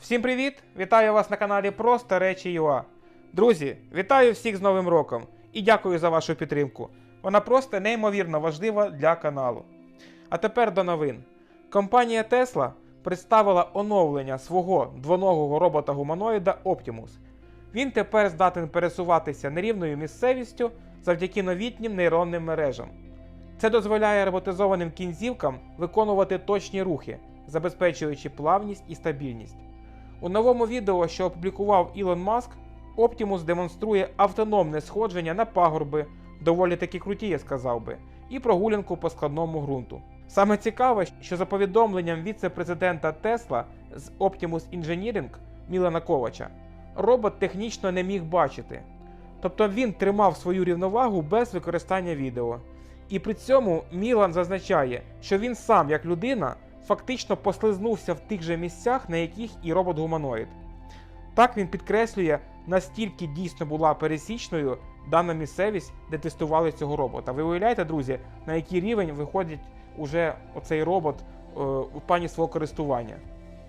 Всім привіт! Вітаю вас на каналі Просто Речі ЮА. Друзі, вітаю всіх з Новим роком і дякую за вашу підтримку. Вона просто неймовірно важлива для каналу. А тепер до новин. Компанія Tesla представила оновлення свого двоногого робота-гуманоїда Optimus. Він тепер здатен пересуватися нерівною місцевістю завдяки новітнім нейронним мережам. Це дозволяє роботизованим кінцівкам виконувати точні рухи, забезпечуючи плавність і стабільність. У новому відео, що опублікував Ілон Маск, Optimus демонструє автономне сходження на пагорби, доволі таки круті, я сказав би, і прогулянку по складному ґрунту. Саме цікаве, що за повідомленням віце-президента Tesla з Optimus Engineering Мілана Ковача, робот технічно не міг бачити. Тобто він тримав свою рівновагу без використання відео. І при цьому Мілан зазначає, що він сам, як людина, фактично послизнувся в тих же місцях, на яких і робот-гуманоїд. Так він підкреслює, настільки дійсно була пересічною дана місцевість, де тестували цього робота. Ви уявляєте, друзі, на який рівень виходить уже оцей робот е, у плані свого користування.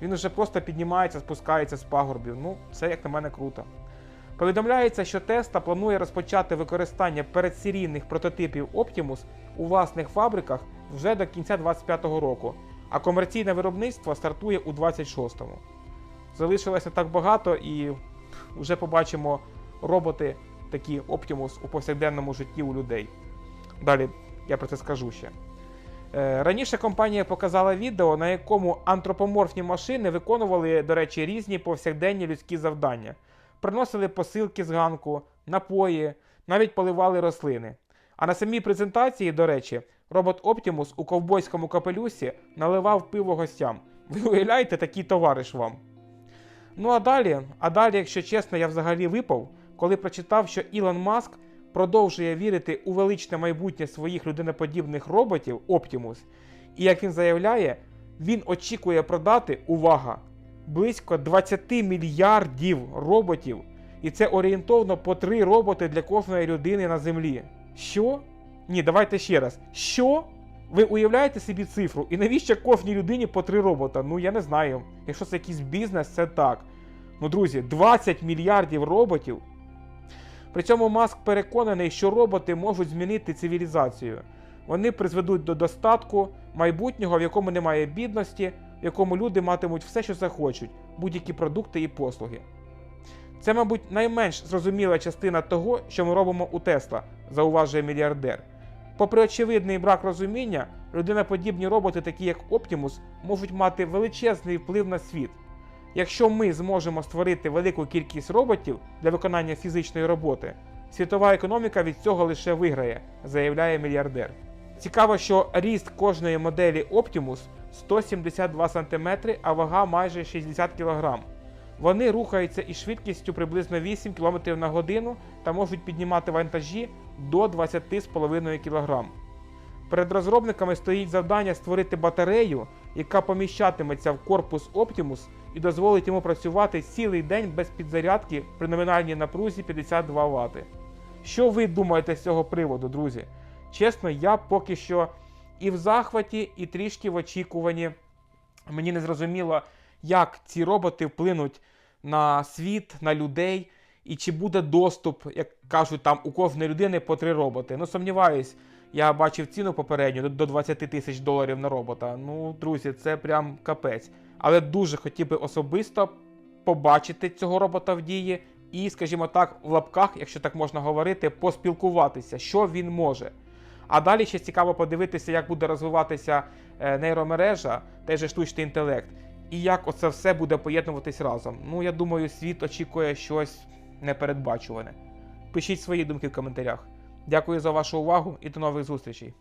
Він уже просто піднімається, спускається з пагорбів. Ну, це як на мене круто. Повідомляється, що Tesla планує розпочати використання передсерійних прототипів Optimus у власних фабриках вже до кінця 2025 року, а комерційне виробництво стартує у 2026. Залишилося так багато, і вже побачимо роботи такі Optimus у повсякденному житті у людей. Далі я про це скажу ще. Е, Раніше компанія показала відео, на якому антропоморфні машини виконували, до речі, різні повсякденні людські завдання. Приносили посилки з ганку, напої, навіть поливали рослини. А на самій презентації, до речі, робот Optimus у ковбойському капелюсі наливав пиво гостям. Ви уявляєте такий товариш вам? Ну а далі, а далі, якщо чесно, я взагалі випав, коли прочитав, що Ілон Маск продовжує вірити у величне майбутнє своїх людиноподібних роботів Optimus, і як він заявляє, він очікує продати увага близько 20 мільярдів роботів, і це орієнтовно по 3 роботи для кожної людини на землі. Що? Ні, давайте ще раз. Що? Ви уявляєте собі цифру? І навіщо кожній людині по 3 робота? Ну я не знаю. Якщо це якийсь бізнес, це так. Ну, друзі, 20 мільярдів роботів. При цьому Маск переконаний, що роботи можуть змінити цивілізацію. Вони призведуть до достатку майбутнього, в якому немає бідності, в якому люди матимуть все, що захочуть, будь-які продукти і послуги. Це, мабуть, найменш зрозуміла частина того, що ми робимо у Тесла, зауважує мільярдер. Попри очевидний брак розуміння, людиноподібні роботи, такі як Optimus, можуть мати величезний вплив на світ. Якщо ми зможемо створити велику кількість роботів для виконання фізичної роботи, світова економіка від цього лише виграє, заявляє мільярдер. Цікаво, що ріст кожної моделі Optimus 172 см, а вага майже 60 кг. Вони рухаються із швидкістю приблизно 8 км на годину та можуть піднімати вантажі до 20,5 кг. Перед розробниками стоїть завдання створити батарею, яка поміщатиметься в корпус Optimus і дозволить йому працювати цілий день без підзарядки при номінальній напрузі 52 Вт. Що ви думаєте з цього приводу, друзі? Чесно, я поки що і в захваті, і трішки в очікуванні. Мені не зрозуміло, як ці роботи вплинуть на світ, на людей, і чи буде доступ, як кажуть, там у кожної людини по три роботи. Ну, сумніваюсь, я бачив ціну попередню до- до 20 тисяч доларів на робота. Ну, друзі, це прям капець. Але дуже хотів би особисто побачити цього робота в дії і, скажімо так, в лапках, якщо так можна говорити, поспілкуватися, що він може. А далі ще цікаво подивитися, як буде розвиватися е, нейромережа, же штучний інтелект, і як оце все буде поєднуватись разом. Ну, я думаю, світ очікує щось непередбачуване. Пишіть свої думки в коментарях. Дякую за вашу увагу і до нових зустрічей.